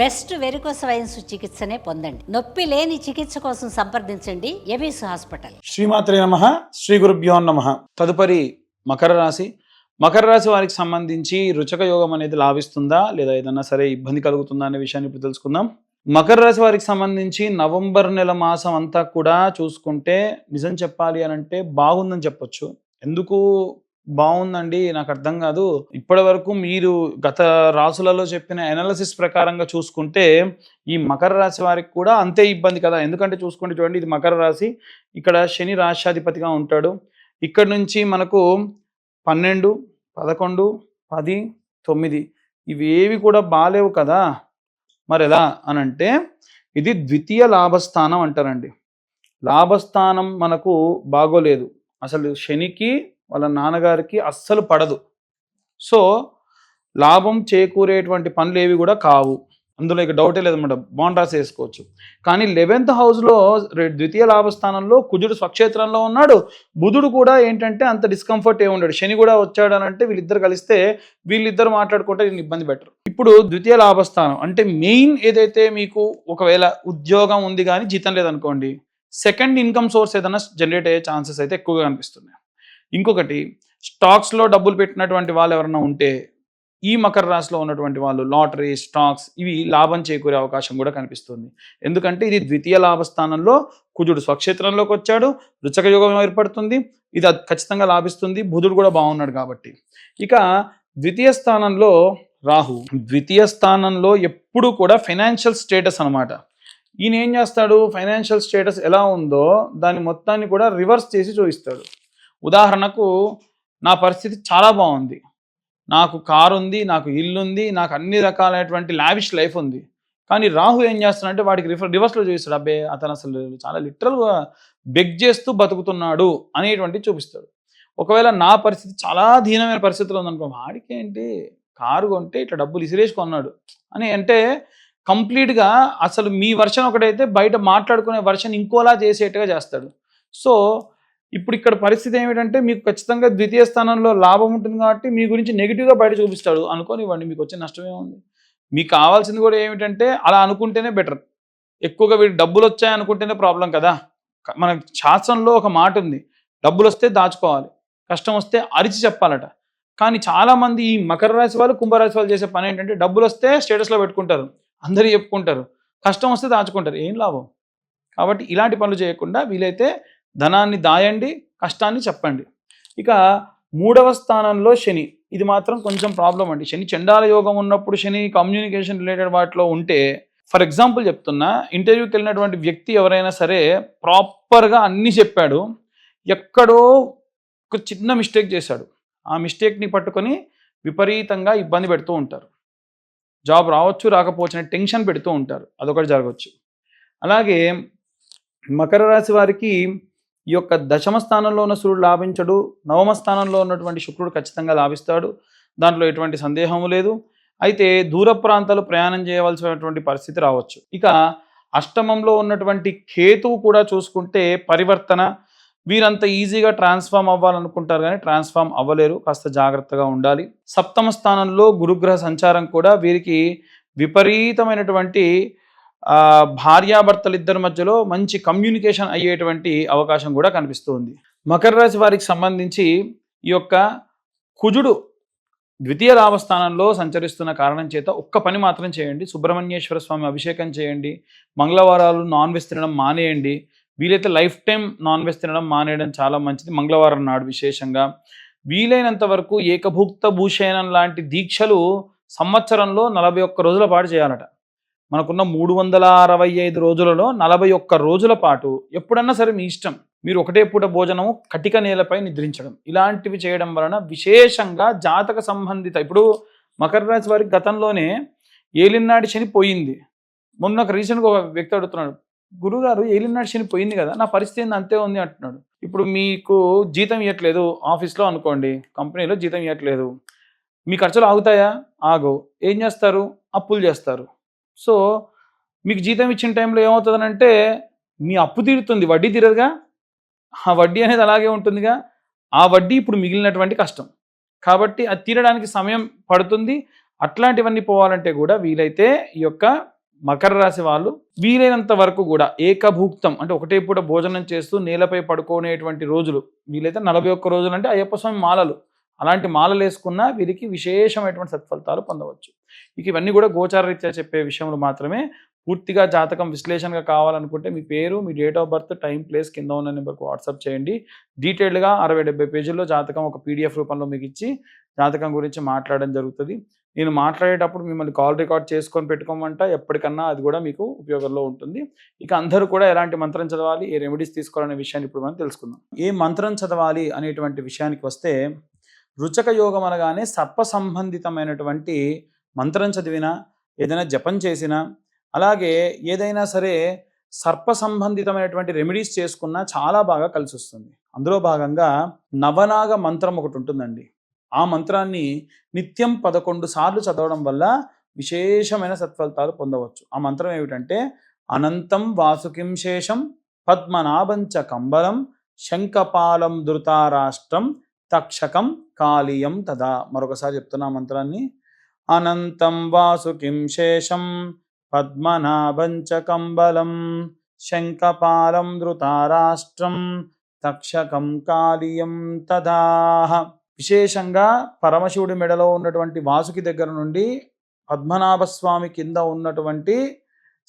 Best varicose wines చికిత్సనే పొందండి. నొప్పి లేని చికిత్స కోసం సంప్రదించండి. ఎబిస్ హాస్పిటల్. శ్రీమాత్రే నమ. శ్రీ గురుభ్యో నమ. తదుపరి మకర రాశి. మకర రాశి వారికి సంబంధించి రుచక యోగం అనేది లాభిస్తుందా? లేదా ఏదన్నా సరే ఇబ్బంది కలుగుతుందా అనే విషయాన్ని ఇప్పుడు తెలుసుకుందాం. మకర రాశి వారికి సంబంధించి నవంబర్ నెల మాసం అంతా కూడా చూసుకుంటే నిజం చెప్పాలి అని అంటే బాగుందని చెప్పొచ్చు. ఎందుకు బాగుందండి నాకు అర్థం కాదు. ఇప్పటి వరకు మీరు గత రాసులలో చెప్పిన ఎనాలసిస్ ప్రకారంగా చూసుకుంటే ఈ మకర రాశి వారికి కూడా అంతే ఇబ్బంది కదా. ఎందుకంటే చూసుకుంటే చూడండి ఇది మకర రాశి. ఇక్కడ శని రాశాధిపతిగా ఉంటాడు. ఇక్కడ నుంచి మనకు పన్నెండు పదకొండు పది తొమ్మిది ఇవి ఏవి కూడా బాలేవు కదా. మరి ఎలా అని అంటే ఇది ద్వితీయ లాభస్థానం అంటారండి. లాభస్థానం మనకు బాగోలేదు. అసలు శనికి వాళ్ళ నాన్నగారికి అస్సలు పడదు. సో లాభం చేకూరేటువంటి పనులు ఏవి కూడా కావు. అందులో ఇక డౌటే లేదన్నమాట. బాండ్ రాసి వేసుకోవచ్చు. కానీ లెవెన్త్ హౌస్లో ద్వితీయ లాభస్థానంలో కుజుడు స్వక్షేత్రంలో ఉన్నాడు. బుధుడు కూడా ఏంటంటే అంత డిస్కంఫర్ట్ ఏ ఉండడు. శని కూడా వచ్చాడు అని అంటే వీళ్ళిద్దరు కలిస్తే వీళ్ళిద్దరు మాట్లాడుకుంటే నేను ఇబ్బంది పెట్టరు. ఇప్పుడు ద్వితీయ లాభస్థానం అంటే మెయిన్ ఏదైతే మీకు ఒకవేళ ఉద్యోగం ఉంది కానీ జీతం లేదనుకోండి సెకండ్ ఇన్కమ్ సోర్స్ ఏదైనా జనరేట్ అయ్యే ఛాన్సెస్ అయితే ఎక్కువగా కనిపిస్తున్నాయి. ఇంకొకటి స్టాక్స్లో డబ్బులు పెట్టినటువంటి వాళ్ళు ఎవరైనా ఉంటే ఈ మకర రాశిలో ఉన్నటువంటి వాళ్ళు లాటరీ స్టాక్స్ ఇవి లాభం చేకూరే అవకాశం కూడా కనిపిస్తుంది. ఎందుకంటే ఇది ద్వితీయ లాభస్థానంలో కుజుడు స్వక్షేత్రంలోకి వచ్చాడు రుచక యోగం ఏర్పడుతుంది ఇది ఖచ్చితంగా లాభిస్తుంది బుధుడు కూడా బాగున్నాడు కాబట్టి. ఇక ద్వితీయ స్థానంలో రాహు. ద్వితీయ స్థానంలో ఎప్పుడు కూడా ఫైనాన్షియల్ స్టేటస్ అనమాట ఈయన ఏం చేస్తాడు? ఫైనాన్షియల్ స్టేటస్ ఎలా ఉందో దాని మొత్తాన్ని కూడా రివర్స్ చేసి చూపిస్తాడు. ఉదాహరణకు నా పరిస్థితి చాలా బాగుంది. నాకు కారు ఉంది నాకు ఇల్లు ఉంది నాకు అన్ని రకాలైనటువంటి లావిష్ లైఫ్ ఉంది. కానీ రాహు ఏం చేస్తాడంటే వాడికి రిఫర్ రివర్స్లో చూపిస్తాడు. అబ్బే అతను అసలు చాలా లిటరల్గా బెగ్ చేస్తూ బతుకుతున్నాడు అనేటువంటి చూపిస్తాడు. ఒకవేళ నా పరిస్థితి చాలా దీనమైన పరిస్థితిలో ఉందనుకో వాడికి ఏంటి? కారు కొంటే ఇట్లా డబ్బులు ఇసిరేసి కొన్నాడు. అని అంటే కంప్లీట్గా అసలు మీ వర్షన్ ఒకటైతే బయట మాట్లాడుకునే వర్షన్ ఇంకోలా చేసేట్టుగా చేస్తాడు. సో ఇప్పుడు ఇక్కడ పరిస్థితి ఏమిటంటే మీకు ఖచ్చితంగా ద్వితీయ స్థానంలో లాభం ఉంటుంది కాబట్టి మీ గురించి నెగిటివ్గా బయట చూపిస్తాడు. అనుకోనివ్వండి మీకు వచ్చే నష్టం ఏముంది? మీకు కావాల్సింది కూడా ఏమిటంటే అలా అనుకుంటేనే బెటర్ ఎక్కువగా వీడు డబ్బులు వచ్చాయి అనుకుంటేనే ప్రాబ్లం కదా. మన శాస్త్రంలో ఒక మాట ఉంది డబ్బులు వస్తే దాచుకోవాలి కష్టం వస్తే అరిచి చెప్పాలట. కానీ చాలామంది ఈ మకర రాశి వాళ్ళు కుంభరాశి వాళ్ళు చేసే పని ఏంటంటే డబ్బులు వస్తే స్టేటస్లో పెట్టుకుంటారు అందరూ చెప్పుకుంటారు కష్టం వస్తే దాచుకుంటారు ఏం లాభం? కాబట్టి ఇలాంటి పనులు చేయకుండా వీలైతే ధనాన్ని దాయండి కష్టాన్ని చెప్పండి. ఇక మూడవ స్థానంలో శని. ఇది మాత్రం కొంచెం ప్రాబ్లం అండి. శని చండాల యోగం ఉన్నప్పుడు శని కమ్యూనికేషన్ రిలేటెడ్ వాటిలో ఉంటే ఫర్ ఎగ్జాంపుల్ చెప్తున్నా ఇంటర్వ్యూకి వెళ్ళినటువంటి వ్యక్తి ఎవరైనా సరే ప్రాపర్గా అన్నీ చెప్పాడు ఎక్కడో ఒక చిన్న మిస్టేక్ చేశాడు. ఆ మిస్టేక్ని పట్టుకొని విపరీతంగా ఇబ్బంది పెడుతూ ఉంటారు. జాబ్ రావచ్చు రాకపోవచ్చు టెన్షన్ పెడుతూ ఉంటారు. అదొకటి జరగవచ్చు. అలాగే మకర రాశి వారికి ఈ యొక్క దశమ స్థానంలో ఉన్న సూర్యుడు లాభించడు. నవమ స్థానంలో ఉన్నటువంటి శుక్రుడు ఖచ్చితంగా లాభిస్తాడు. దాంట్లో ఎటువంటి సందేహము లేదు. అయితే దూర ప్రాంతాలు ప్రయాణం చేయవలసినటువంటి పరిస్థితి రావచ్చు. ఇక అష్టమంలో ఉన్నటువంటి కేతువు కూడా చూసుకుంటే పరివర్తన. వీరంత ఈజీగా ట్రాన్స్ఫార్మ్ అవ్వాలనుకుంటారు కానీ ట్రాన్స్ఫార్మ్ అవ్వలేరు. కాస్త జాగ్రత్తగా ఉండాలి. సప్తమ స్థానంలో గురుగ్రహ సంచారం కూడా వీరికి విపరీతమైనటువంటి భార్యాభర్తలిద్దరి మధ్యలో మంచి కమ్యూనికేషన్ అయ్యేటువంటి అవకాశం కూడా కనిపిస్తుంది. మకర రాశి వారికి సంబంధించి ఈ యొక్క కుజుడు ద్వితీయ లాభస్థానంలో సంచరిస్తున్న కారణం చేత ఒక్క పని మాత్రం చేయండి. సుబ్రహ్మణ్యేశ్వర స్వామి అభిషేకం చేయండి. మంగళవారాలు నాన్ వెజ్ తినడం మానేయండి. వీలైతే లైఫ్ టైం నాన్ వెజ్ తినడం మానేయడం చాలా మంచిది. మంగళవారం నాడు విశేషంగా. వీలైనంత వరకు ఏకభుక్త భూషయనం లాంటి దీక్షలు సంవత్సరంలో నలభై ఒక్క రోజుల పాటు చేయాలట. మనకున్న మూడు వందల అరవై ఐదు రోజులలో నలభై ఒక్క రోజుల పాటు ఎప్పుడన్నా సరే మీ ఇష్టం మీరు ఒకటే పూట భోజనము కటిక నేలపై నిద్రించడం. ఇలాంటివి చేయడం వలన విశేషంగా జాతక సంబంధిత ఇప్పుడు మకర రాశి వారికి గతంలోనే ఏలినాటి శని పోయింది. మొన్న ఒక రీసెంట్గా ఒక వ్యక్తి అడుగుతున్నాడు గురుగారు ఏలినాటి శని పోయింది కదా నా పరిస్థితి అంతే ఉంది అంటున్నాడు. ఇప్పుడు మీకు జీతం ఇవ్వట్లేదు ఆఫీస్లో అనుకోండి కంపెనీలో జీతం ఇవ్వట్లేదు మీ ఖర్చులు ఆగుతాయా? ఆగవు. ఏం చేస్తారు? అప్పులు చేస్తారు. సో మీకు జీతం ఇచ్చిన టైంలో ఏమవుతుందనంటే మీ అప్పు తీరుతుంది వడ్డీ తీరదుగా? ఆ వడ్డీ అనేది అలాగే ఉంటుందిగా? ఆ వడ్డీ ఇప్పుడు మిగిలినటువంటి కష్టం. కాబట్టి అది తీరడానికి సమయం పడుతుంది. అట్లాంటివన్నీ పోవాలంటే కూడా వీలైతే ఈ యొక్క మకర రాశి వాళ్ళు వీలైనంత వరకు కూడా ఏకభూక్తం అంటే ఒకటే పూట భోజనం చేస్తూ నేలపై పడుకునేటువంటి రోజులు వీలైతే నలభై ఒక్క రోజులు అంటే అయ్యప్ప స్వామి మాలలు. అలాంటి మాలలు వేసుకున్నా వీరికి విశేషమైనటువంటి సత్ఫలితాలు పొందవచ్చు. ఇక ఇవన్నీ కూడా గోచారరీత్యా చెప్పే విషయంలో మాత్రమే పూర్తిగా జాతకం విశ్లేషణగా కావాలనుకుంటే మీ పేరు మీ date of birth time place కింద ఉన్న నెంబర్కి వాట్సాప్ చేయండి. డీటెయిల్డ్గా అరవై డెబ్బై పేజీల్లో జాతకం ఒక పీడిఎఫ్ రూపంలో మీకు ఇచ్చి జాతకం గురించి మాట్లాడడం జరుగుతుంది. నేను మాట్లాడేటప్పుడు మిమ్మల్ని కాల్ రికార్డ్ చేసుకొని పెట్టుకోమంట ఎప్పటికన్నా అది కూడా మీకు ఉపయోగంలో ఉంటుంది. ఇక అందరూ కూడా ఎలాంటి మంత్రం చదవాలి ఏ రెమెడీస్ తీసుకోవాలనే విషయాన్ని ఇప్పుడు మనం తెలుసుకుందాం. ఏ మంత్రం చదవాలి అనేటువంటి విషయానికి వస్తే రుచక యోగం అనగానే సర్ప సంబంధితమైనటువంటి మంత్రం చదివినా ఏదైనా జపం చేసినా అలాగే ఏదైనా సరే సర్ప సంబంధితమైనటువంటి రెమెడీస్ చేసుకున్నా చాలా బాగా కలిసి వస్తుంది అందులో భాగంగా నవనాగ మంత్రం ఒకటి ఉంటుందండి. ఆ మంత్రాన్ని నిత్యం పదకొండు సార్లు చదవడం వల్ల విశేషమైన సత్ఫలితాలు పొందవచ్చు. ఆ మంత్రం ఏమిటంటే అనంతం వాసుకిం శేషం పద్మనాభంచ కంబలం శంఖపాలం ధృతారాష్ట్రం తక్షకం కాళీయం తదా. మరొకసారి చెప్తున్నా మంత్రాన్ని. అనంతం వాసుకిం శేషం పద్మనాభంచ కంబలం శంఖపాలం ధృతారాష్ట్రం తక్షకం కాళీయం తదాహ విశేషంగా పరమశివుడి మెడలో ఉన్నటువంటి వాసుకి దగ్గర నుండి పద్మనాభస్వామి కింద ఉన్నటువంటి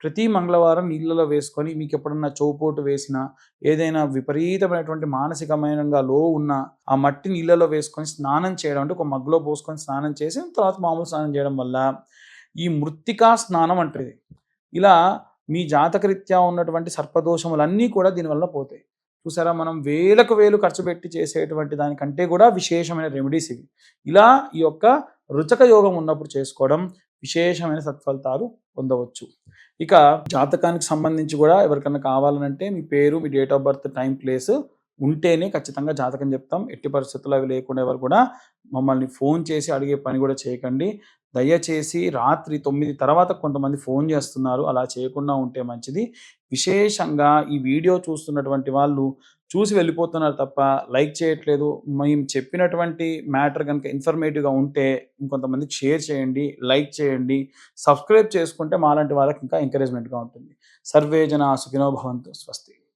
ప్రతి మంగళవారం నీళ్ళలో వేసుకొని మీకు ఎప్పుడన్నా చౌపోటు వేసినా ఏదైనా విపరీతమైనటువంటి మానసికమైనగా లో ఉన్న ఆ మట్టి నీళ్ళలో వేసుకొని స్నానం చేయడం అంటే ఒక మగ్గులో పోసుకొని స్నానం చేసి తర్వాత మామూలు స్నానం చేయడం వల్ల ఈ మృత్తికా స్నానం అంటది. ఇలా మీ జాతకరీత్యా ఉన్నటువంటి సర్పదోషములన్నీ కూడా దీనివల్ల పోతాయి. చూసారా మనం వేలకు వేలు ఖర్చు పెట్టి చేసేటువంటి దానికంటే కూడా విశేషమైన రెమెడీస్ ఇవి. ఇలా ఈ యొక్క రుచక యోగం ఉన్నప్పుడు చేసుకోవడం విశేషమైన సత్ఫలితాలు పొందవచ్చు. ఇక జాతకానికి సంబంధించి కూడా ఎవరికైనా కావాలనంటే మీ పేరు మీ date of birth time place ఉంటేనే ఖచ్చితంగా జాతకం చెప్తాం. ఎట్టి పరిస్థితుల్లో అవి లేకుండా ఎవరు కూడా మమ్మల్ని ఫోన్ చేసి అడిగే పని కూడా చేయకండి. దయచేసి రాత్రి తొమ్మిది తర్వాత కొంతమంది ఫోన్ చేస్తున్నారు. అలా చేయకుండా ఉంటే మంచిది. విశేషంగా ఈ వీడియో చూస్తున్నటువంటి వాళ్ళు చూసి వెళ్ళిపోతున్నారు తప్ప లైక్ చేయట్లేదు. మేము చెప్పినటువంటి మ్యాటర్ కనుక ఇన్ఫర్మేటివ్గా ఉంటే ఇంకొంతమందికి షేర్ చేయండి లైక్ చేయండి సబ్స్క్రైబ్ చేసుకుంటే మాలాంటి వాళ్ళకి ఇంకా ఎంకరేజ్మెంట్గా ఉంటుంది. సర్వే జన సుఖినో భవంతు. స్వస్తి.